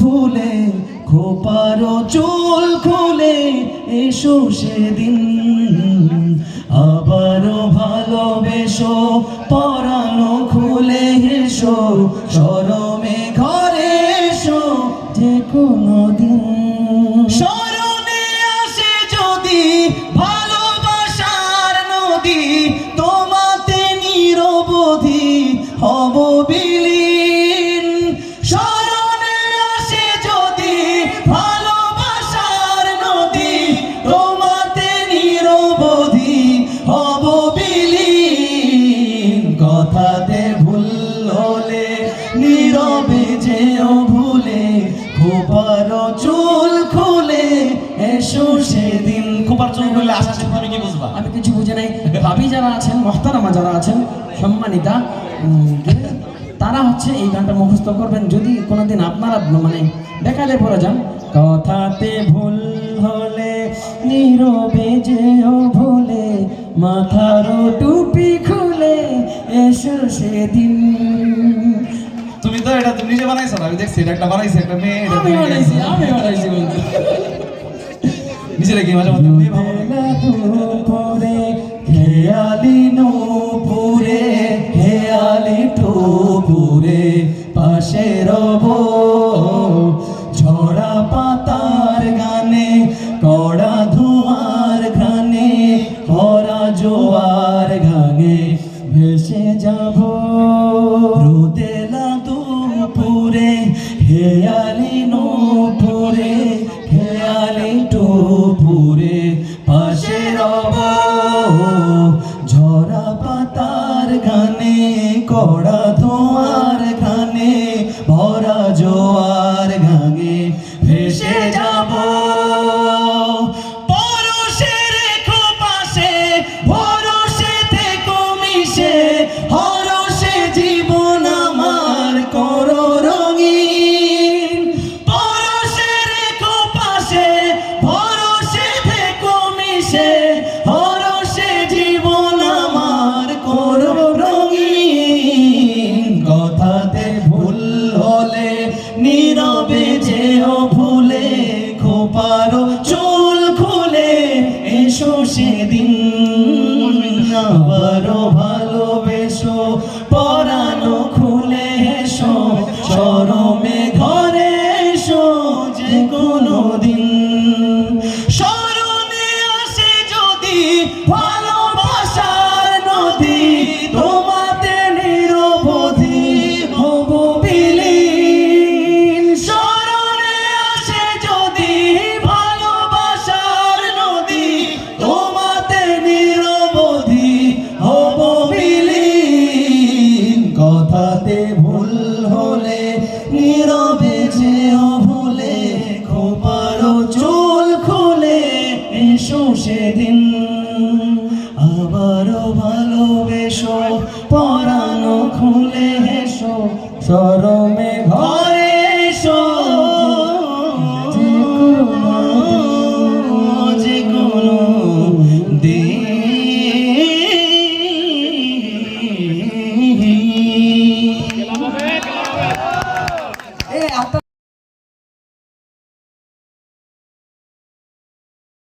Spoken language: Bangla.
ভুলে, খোপারো চুল খুলে এসো সেদিন। আবারও ভালোবেসো, পরানো খুলে হেসো সরমে ঘরে এসো, যে কোনো দিন নীরবে যেও ভুলে খোপার চুল খুলে এসো সেদিন। খোপার চুল খুলে আসা তুমি কি বুঝবা? আমি কিছু বুঝে নাই। ভাবি যারা আছেন মহতারামা যারা আছেন সম্মানিতা তারা হচ্ছে এই গানটা মুখস্থ করবেন। যদি কোনোদিন আপনারা মানে বেকালে পড়ে যান। কথাতে ভুল হলে নীরবে যেও ভুলে মাথার টুপি খুলে এসো সেদিন। এটা তুমি নিজে বানাইছো না আমি দেখছি এটা একটা বানাইছে একটা মেয়ে এটা আমি বানাইছি আমি বানাইছি বন্ধু। নিজে রেখে মাঝে দুপুরে খেয়ালি নূপুরে খেয়ালি টুপুরে পাশে রব। ঝরা পাতার গানে কড়া ধোঁয়ার ঘানে ভরা জোয়ার গানে ভেসে যাব। রোদেলা খেয়ালি নূপুরে খেয়ালি টুপুরে, পাশে রব। ঝরা পাতার গানে কড়া ধোয়ার গানে ভরা জোয়ার গানে ভেসে যাব। আবারও ভালোবেসো নীরবে যেও ভুলে খোপারো চুল খুলে এসো সেদিন। আবারও ভালোবেসো পরানো খুলে এসো সরমে